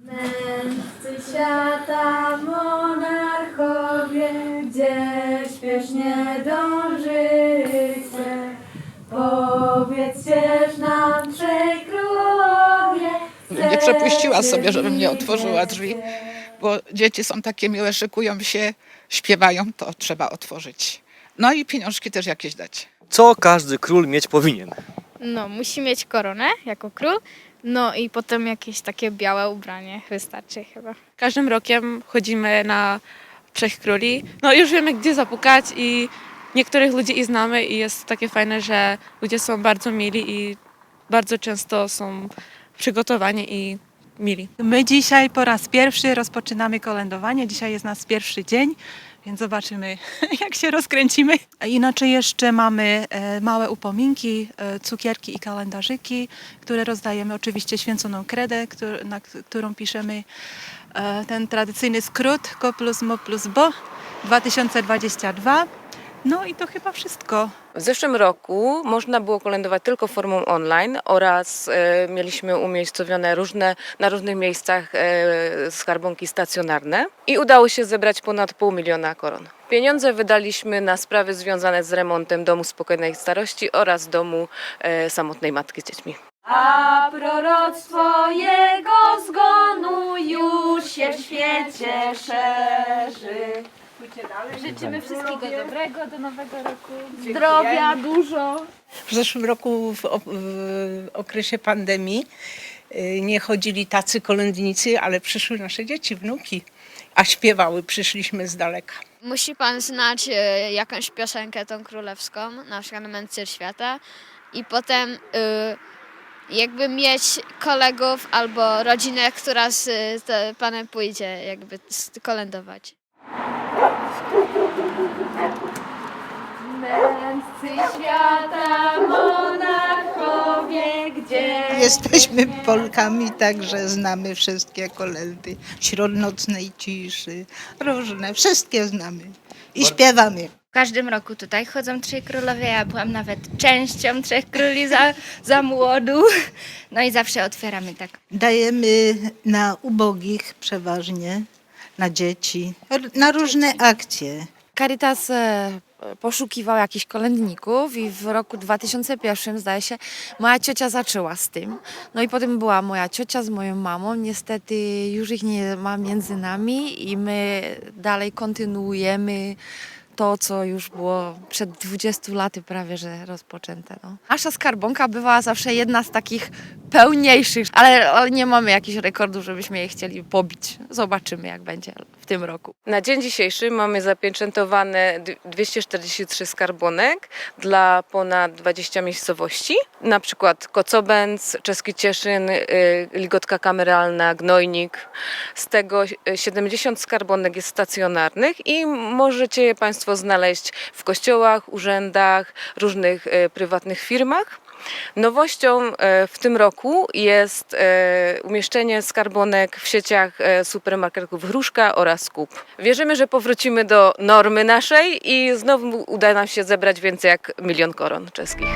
Mędrcy świata, monarchowie, gdzie śpiesznie dążycie. Powiedzcież nam, trzej królowie, Nie przepuściła sobie, żebym nie serce otworzyła drzwi, bo dzieci są takie miłe, szykują się, śpiewają, to trzeba otworzyć. No i pieniążki też jakieś dać. Co każdy król mieć powinien? No, musi mieć koronę jako król, no i potem jakieś takie białe ubranie wystarczy chyba. Każdym rokiem chodzimy na Trzech Króli. No już wiemy, gdzie zapukać i niektórych ludzi i znamy i jest takie fajne, że ludzie są bardzo mili i bardzo często są przygotowani i mili. My dzisiaj po raz pierwszy rozpoczynamy kolędowanie. Dzisiaj jest nasz pierwszy dzień, więc zobaczymy, jak się rozkręcimy. Inaczej jeszcze mamy e, małe upominki, e, cukierki i kalendarzyki, które rozdajemy. Oczywiście święconą kredę, na k- którą piszemy e, ten tradycyjny skrót KO plus MO plus BO 2022. No i to chyba wszystko. W zeszłym roku można było kolędować tylko formą online oraz e, mieliśmy umiejscowione różne, na różnych miejscach e, skarbonki stacjonarne i udało się zebrać ponad pół miliona koron. Pieniądze wydaliśmy na sprawy związane z remontem domu spokojnej starości oraz domu e, samotnej matki z dziećmi. A proroctwo jego zgonu już się w świecie szerzy. Życzymy wszystkiego dobrego do nowego roku. Zdrowia dużo. W zeszłym roku w, o- w okresie pandemii y, nie chodzili tacy kolędnicy, ale przyszły nasze dzieci, wnuki, a śpiewały, przyszliśmy z daleka. Musi pan znać e, jakąś piosenkę tą królewską, na przykład Mędrcy Świata i potem e, jakby mieć kolegów albo rodzinę, która z panem pójdzie jakby kolędować. Mędrcy świata, monarchowie, gdzie Jesteśmy Polkami, także znamy wszystkie kolendy. Wśród nocnej ciszy, różne, wszystkie znamy. I śpiewamy. W każdym roku tutaj chodzą Trzej Królowie. Ja byłam nawet częścią Trzech Króli za, za młodu. No i zawsze otwieramy tak. Dajemy na ubogich przeważnie, na dzieci, na różne akcje. Caritas e, poszukiwał jakichś kolędników i w roku 2001 zdaje się moja ciocia zaczęła z tym. No i potem była moja ciocia z moją mamą. Niestety już ich nie ma między nami i my dalej kontynuujemy to, co już było przed 20 laty prawie, że rozpoczęte. No. Nasza skarbonka była zawsze jedna z takich pełniejszych, ale, ale nie mamy jakichś rekordów, żebyśmy je chcieli pobić. Zobaczymy, jak będzie w tym roku. Na dzień dzisiejszy mamy zapieczętowane d- 243 skarbonek dla ponad 20 miejscowości, na przykład Kocobęc, Czeski Cieszyn, y, Ligotka Kameralna, Gnojnik. Z tego y, 70 skarbonek jest stacjonarnych i możecie je Państwo znaleźć w kościołach, urzędach, różnych y, prywatnych firmach. Nowością e, w tym roku jest e, umieszczenie skarbonek w sieciach e, supermarketów Hruszka oraz Skup. Wierzymy, że powrócimy do normy naszej i znowu uda nam się zebrać więcej jak milion koron czeskich.